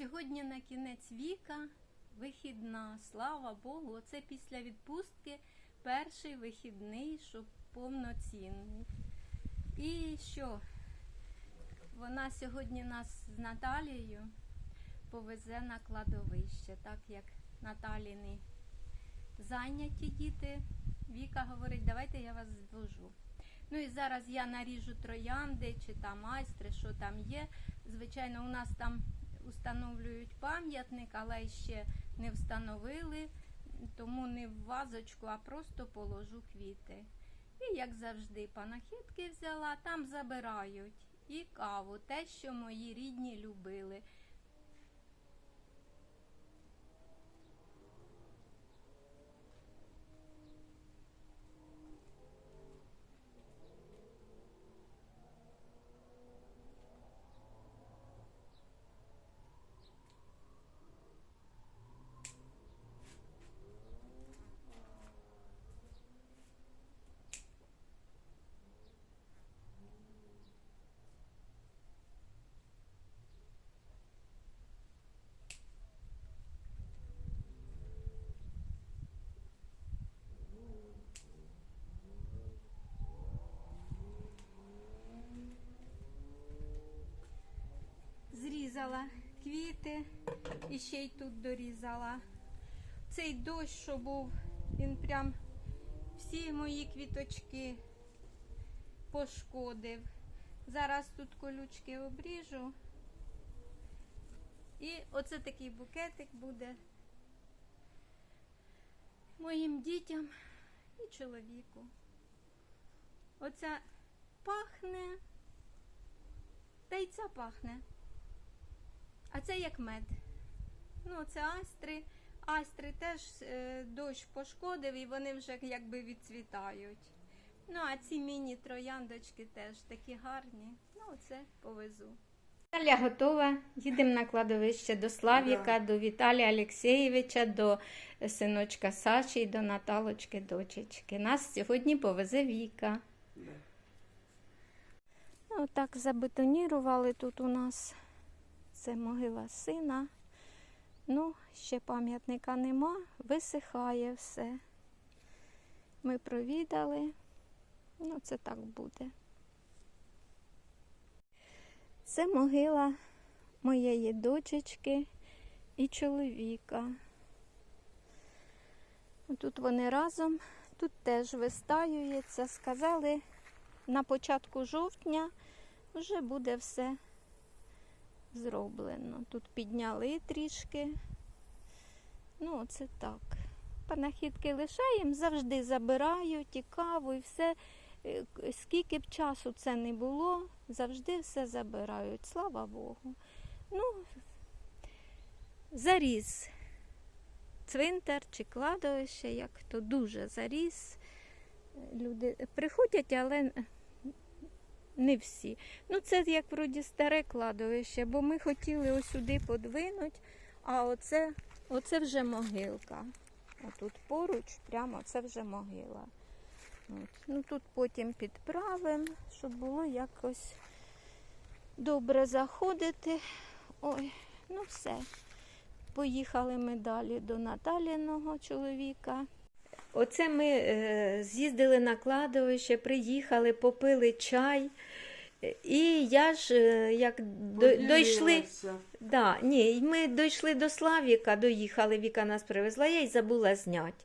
Сьогодні на кінець віка вихідна, слава Богу. Оце після відпустки перший вихідний, щоб повноцінний. І що? Вона сьогодні нас з Наталією повезе на кладовище, так як Наталіни зайняті діти. Віка говорить, давайте я вас звожу. Ну і зараз я наріжу троянди чи там майстри, що там є. Звичайно, у нас там встановлюють пам'ятник, але ще не встановили, тому не в вазочку, а просто положу квіти. І як завжди, панахідки взяла, там забирають і каву, те, що мої рідні любили. Квіти і ще й тут дорізала. Цей дощ, що був, він прям всі мої квіточки пошкодив. Зараз тут колючки обріжу. І оце такий букетик буде моїм дітям і чоловіку. Оця пахне, та й ця пахне. А це як мед. Ну, це айстри. Айстри теж е, дощ пошкодив і вони вже якби відцвітають. Ну, а ці міні-трояндочки теж такі гарні. Ну, це повезу. Наталя готова. Їдемо на кладовище до Славіка, до Віталія Олексєєвича, до синочка Саші і до Наталочки, дочечки. Нас сьогодні повезе Віка. Ну, так забетонірували тут у нас. Це могила сина. Ну, ще пам'ятника нема, висихає все. Ми провідали. Ну, це так буде. Це могила моєї дочечки і чоловіка. Тут вони разом, тут теж вистаюється. Сказали, на початку жовтня вже буде все зроблено. Тут підняли трішки. Ну, це так. Панахідки лишаємо, завжди забирають і каву, і все. Е, Скільки б часу це не було, завжди все забирають. Слава Богу. Ну, заріс цвинтар чи кладовище, як то дуже заріс. Люди приходять, але не всі. Ну, це як вроді старе кладовище, бо ми хотіли ось сюди подвинути, а оце, оце вже могилка. Отут поруч, прямо це вже могила. От. Ну, тут потім підправимо, щоб було якось добре заходити. Ой, ну все. Поїхали ми далі до Наталіного чоловіка. Оце ми е, з'їздили на кладовище, приїхали, попили чай. І я ж е, як до, дійшли. Да, ні, ми дійшли до Славіка, доїхали, Віка нас привезла, я й забула зняти.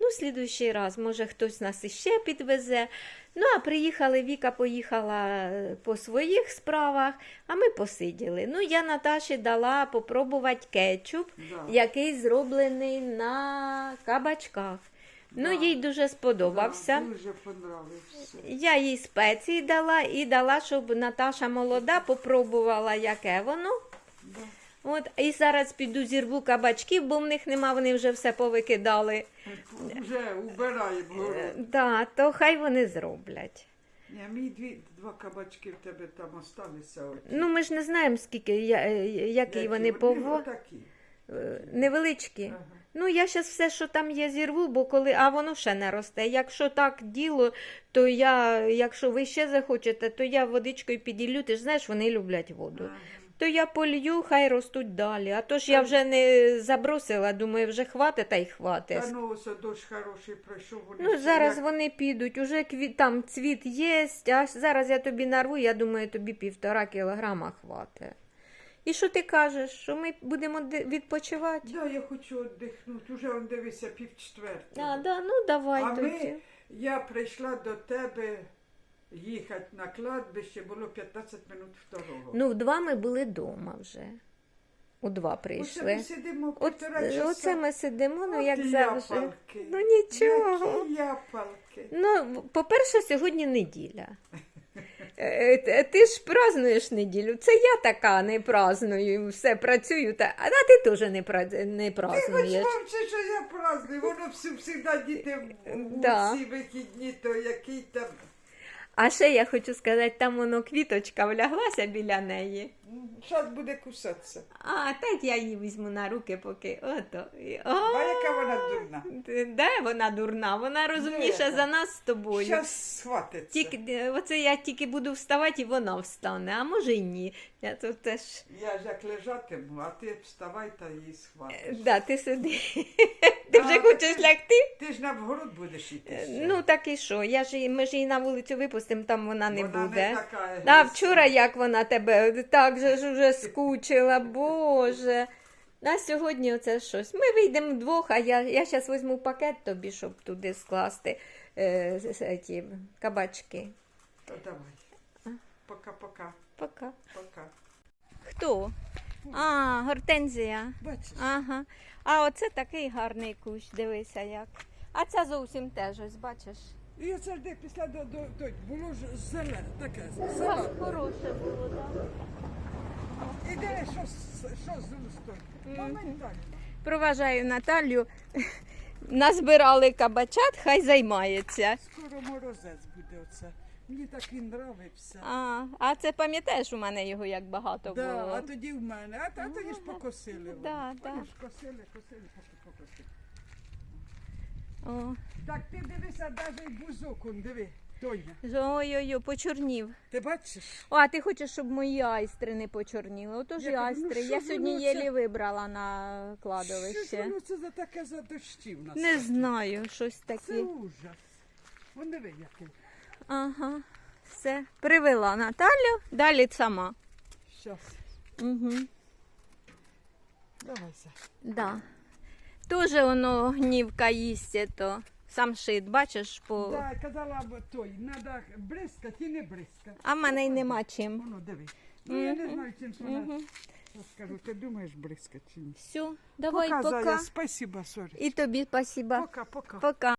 Ну, слідуючий раз, може, хтось нас іще підвезе. Ну, а приїхали, Віка поїхала е, по своїх справах, а ми посиділи. Ну, я Наташі дала попробувати кетчуп, Да. який зроблений на кабачках. Ну, їй дуже сподобався. Дуже понравився. Я їй спеції дала і дала, щоб Наташа молода попробувала, яке воно. Да. От, і зараз піду зірву кабачків, бо в них нема, вони вже все повикидали. Вже убираємо город. Е, то хай вони зроблять. Ні, мій дві, два кабачки в тебе там осталися. Ну, ми ж не знаємо, скільки, я- е, які вони пово... отакі. е, невеличкі. Ага. Ну, я зараз все, що там є, зірву, бо коли, а воно ще не росте. Якщо так діло, то я, якщо ви ще захочете, то я водичкою піділю. Ти ж знаєш, вони люблять воду. То я полью, хай ростуть далі. А то ж я вже не забросила, думаю, вже хватить та й хватить. Та ну дощ хороший пройшов. Вони Ну, всі зараз як- вони підуть, уже кві... там цвіт є, а зараз я тобі нарву, я думаю, тобі півтора кілограма хватить. І що ти кажеш, що ми будемо відпочивати? Да, я хочу віддихнути. Уже он дивися пів четвертого. А, да, ну давай А тоді. ми, я прийшла до тебе їхати на кладбище, було 15 минут второго. Ну, в два ми були вдома вже. У два Оце прийшли. ми сидимо От, часа. оце ми сидимо, ну От як завжди. япалки. Ну нічого. Які япалки. Ну, по-перше, сьогодні неділя. Е, Ти ж празнуєш неділю. Це я така не праздную, все працюю, та... а ти теж не, пра... не Ти хоч празднуєш. мовчи, що я праздную, воно всі, завжди діти в Да. ці вихідні, то який там. А ще я хочу сказати, там воно квіточка вляглася біля неї. Зараз буде кусатися. А, так я її візьму на руки, поки ото. О, А яка вона дурна? Де вона дурна? Вона розумніша за нас з тобою. Зараз схватиться. Тільки е, оце я тільки буду вставати, і вона встане, а може й ні. Я тут теж. Я ж як лежатиму, а ти вставай та її схватиш. Да, ти сиди. Ти вже хочеш лягти? Ти ж на вгород будеш йти. ще. Ну так і що? Я ж її- ми ж її на вулицю випустимо, там вона не Вона буде. не така. А агресивна. вчора як вона тебе так же ж уже скучила, Боже. А сьогодні оце щось. Ми вийдемо вдвох, а я, я зараз візьму пакет тобі, щоб туди скласти е, з- з- ті, кабачки. То давай. Пока-пока. Пока. Пока. Хто? А, гортензія. Бачиш? Ага. А оце такий гарний кущ, дивися як. А ця зовсім теж, ось бачиш. І оце де після до, до, до було ж зелене, таке, Так, хороше було, так. І де що, що з устою? Моментально. Проважаю Наталю. Назбирали кабачат, хай займається. Скоро морозець буде оце. Мені так він нравився. А, а це пам'ятаєш, у мене його як багато Да, було. а тоді в мене, а, а тоді ж покосили. вони. Да, да. Вони ж косили, косили, поки покосили. О, Так ти дивися, навіть бузок, он, диви, Тоня. Ой-ой-ой, почорнів. Ти бачиш? О, а ти хочеш, щоб мої айстри не почорніли? Отож і Я кажу, ну айстри. що Я ж сьогодні воно єлі це? вибрала на Що ж кладовище. воно це за таке за дощів нас? Не знаю, щось Це таке. ужас. Вон диви, який. Ага, все. Привела Наталю, далі сама. Щас. Угу. Давайся. Да. Тоже воно гнівка їсть, то самшит, бачиш, по... Да, казала б той, треба бризкати і не бризкати. а в мене й нема чим. Воно диви. Ну я не знаю, чим вона. Угу. Я скажу, ти думаєш бризкати чи ні? Все, давай, пока, пока. Зая, спасибо, сорі. І тобі спасибо. Пока, пока. Пока.